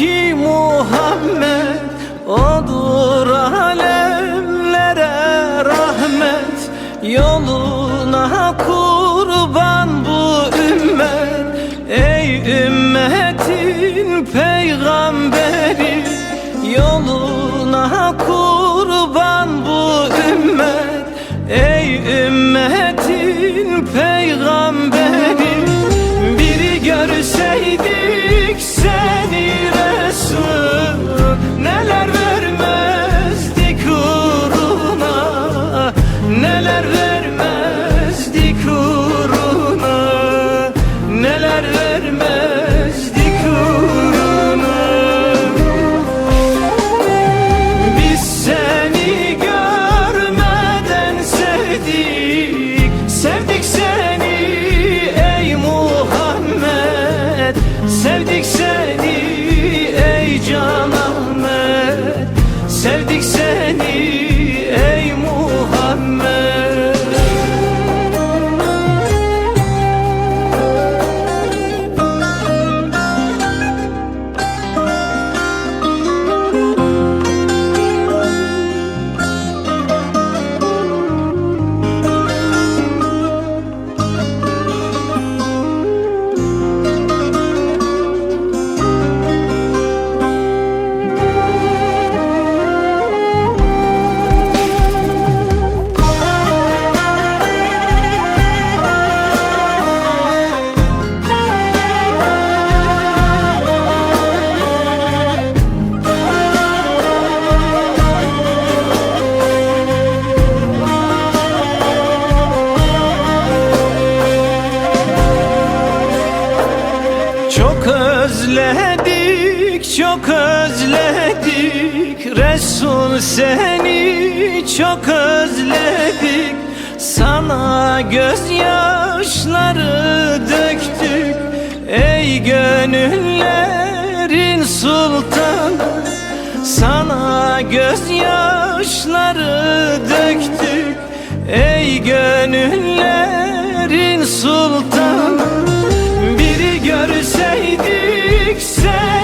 Medine'deki Muhammed Odur alemlere rahmet. Yoluna kurban bu ümmet. Ey ümmetin peygamberi Yoluna kurban bu ümmet. Ey ümmetin özledik, çok özledik. Resul seni çok özledik. Sana gözyaşları döktük. Ey gönüllerin sultanı Sana gözyaşları döktük. Ey gönüllerin sultanı yeah.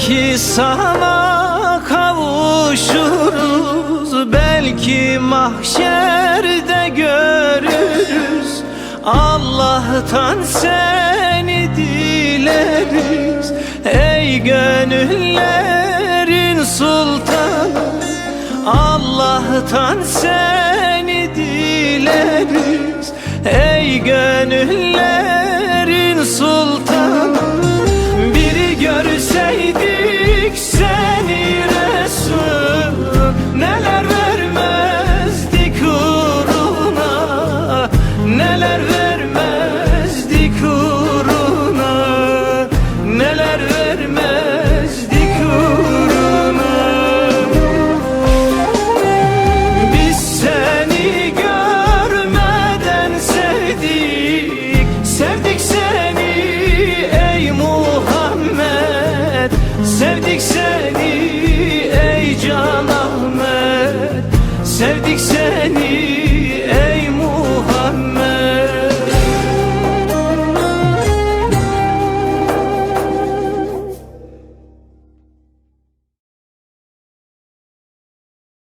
Belki sana kavuşuruz Belki mahşerde görürüz. Allah'tan seni dileriz. Ey gönüllerin sultanı Allah'tan seni dileriz. Ey gönüllerin sultanı Neler